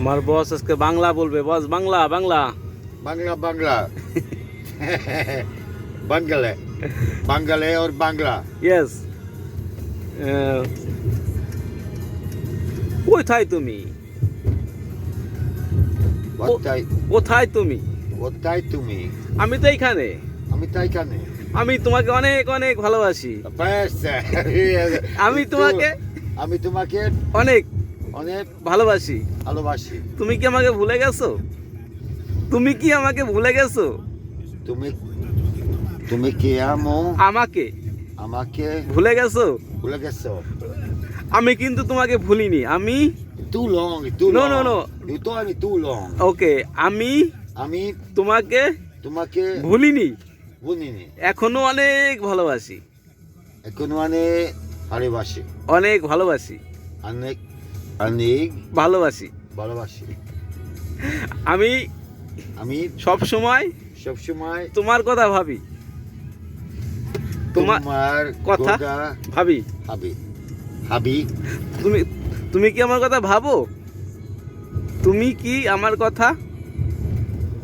আমার বস আজকে বাংলা বলবে। বস বাংলা বাংলা। বাংলা বাংলা। বাংলা বাঙ্গালে ওর বাংলা। ইয়েস কোথায় তুমি? কোথায়? তুমি? কোথায় তুমি? আমি তো এইখানে। আমি তো এইখানে। আমি তোমাকে অনেক অনেক ভালোবাসি। আমি তোমাকে আমি তোমাকে অনেক। অনেক ভালোবাসি। ভালোবাসি। তুমি কি আমাকে ভুলে গেছো? তুমি কি আমাকে ভুলে গেছো? তুমি তুমি কি আমো? আমাকে। আমাকে ভুলে গেছো? ভুলে গেছো। আমি কিন্তু তোমাকে ভুলিনি। আমি too long No, no no, no. you told me too long. Okay আমি আমি তোমাকে তোমাকে ভুলিনি। ভুলিনি। এখনও অনেক ভালোবাসি। এখনও মানে ভালোবাসি। অনেক ভালোবাসি। অনেক অনেক ভালোবাসি। ভালোবাসি। আমি আমি সব সময় সবসময় তোমার কথা ভাবি। তোমার কথা? ভাবি। হাবি হাবি তুমি তুমি কি আমার কথা ভাবো? তুমি কি আমার কথা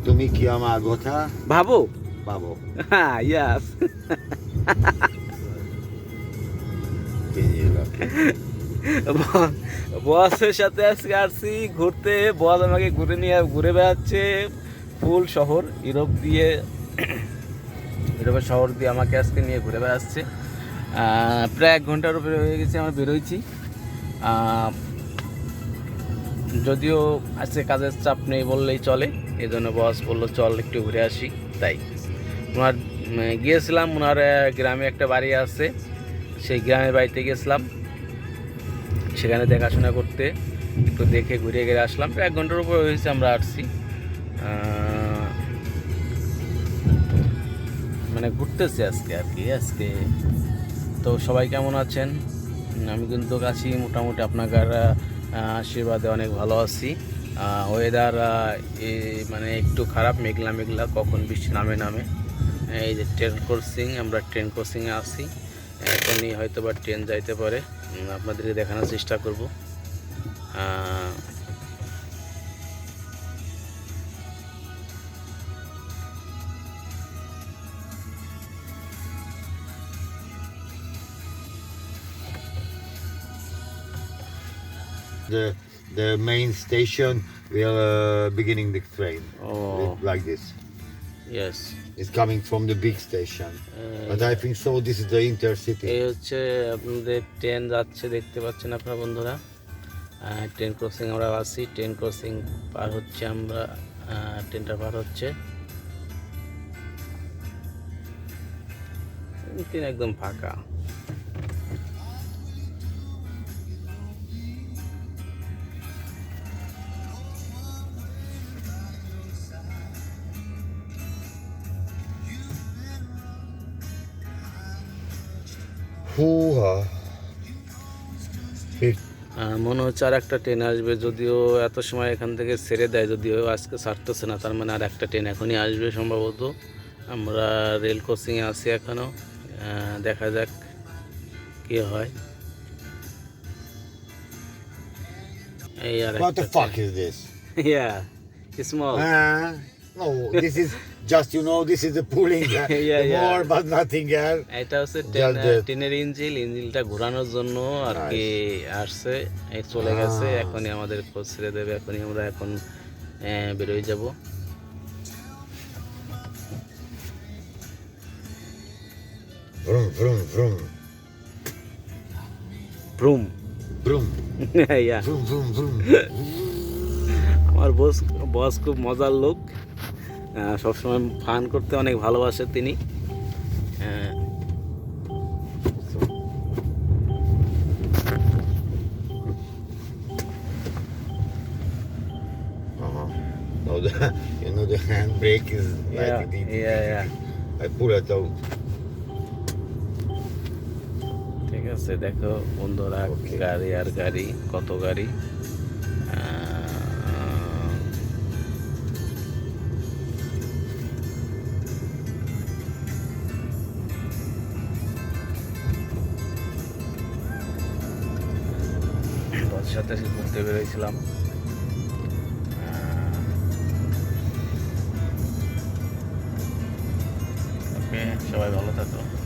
তুমি কি আমার কথা ভাবো? ভাবো। হ্যাঁ ইয়াস বসের সাথে আজকে আসছি ঘুরতে। বস আমাকে ঘুরে নিয়ে ঘুরে বেড়াচ্ছে ফুল শহর, ইউরোপ দিয়ে, ইউরোপের শহর দিয়ে আমাকে আজকে নিয়ে ঘুরে বেড়াচ্ছে। প্রায় এক ঘণ্টার উপরে হয়ে গেছে আমরা বেরোইছি। যদিও আজকে কাজের চাপ নেই বললেই চলে এই জন্য বস বলল, চল একটু ঘুরে আসি, তাই। ওনার গিয়েছিলাম ওনার গ্রামে একটা বাড়ি আছে, সেই গ্রামের বাড়িতে গেছিলাম। সেখানে দেখাশোনা করতে, একটু দেখে ঘুরে গিয়ে আসলাম। এক ঘণ্টার উপর হয়েছে আমরা আসছি। মানে ঘুরতেছি আজকে আর কি, আজকে। তো সবাই কেমন আছেন? আমি কিন্তু আছি মোটামুটি আপনার আশীর্বাদে অনেক ভালো আছি। ওয়েদার মানে একটু খারাপ, মেঘলা মেঘলা, কখন বৃষ্টি নামে নামে। এই যে ট্রেন ক্রসিং আমরা ট্রেন ক্রসিংয়ে আছি। এখনই হয়তো বা ট্রেন যাইতে পারে আপনাদেরকে দেখানোর চেষ্টা করব the the main station will uh, beginning the train ও like this yes it's coming from the big station. But I think so this is the intercity. এই হচ্ছে আপনাদের ট্রেন যাচ্ছে দেখতে পাচ্ছেন আপনারা বন্ধুরা। ট্রেন ক্রসিং আমরা আছি ট্রেন ক্রসিং পার হচ্ছে আমরা ট্রেনটা পার হচ্ছে। ট্রেন একদম ফাঁকা। মনে হচ্ছে আর একটা ট্রেন আসবে যদিও এত সময় এখান থেকে ছেড়ে দেয় যদিও আজকে ছাড়তেছে না তার মানে আর একটা ট্রেন এখনই আসবে সম্ভবত। আমরা রেল ক্রসিংয়ে আছি এখনও দেখা যাক কি হয়। এই আর What the fuck is this? Small no, this is just you know this is the pulling uh, Yeah, the yeah. more but nothing else. এটা হচ্ছে ট্রেনের ইঞ্জিল ইঞ্জিলটা ঘোরানোর জন্য আর কি আসছে এই চলে গেছে Ah. এখনই আমাদের খোঁজ ছেড়ে দেবে এখনই আমরা এখন বেরোয় যাব vroom vroom vroom yeah vroom vroom vroom. আমার বস বস খুব মজার লোক সবসময় ফান করতে অনেক ভালোবাসেন তিনি। ঠিক আছে দেখো বন্ধুরা গাড়ি আর গাড়ি কত গাড়ি। সাথে ঘুরতে বেরিয়েছিলাম ওকে সবাই ভালো থাকো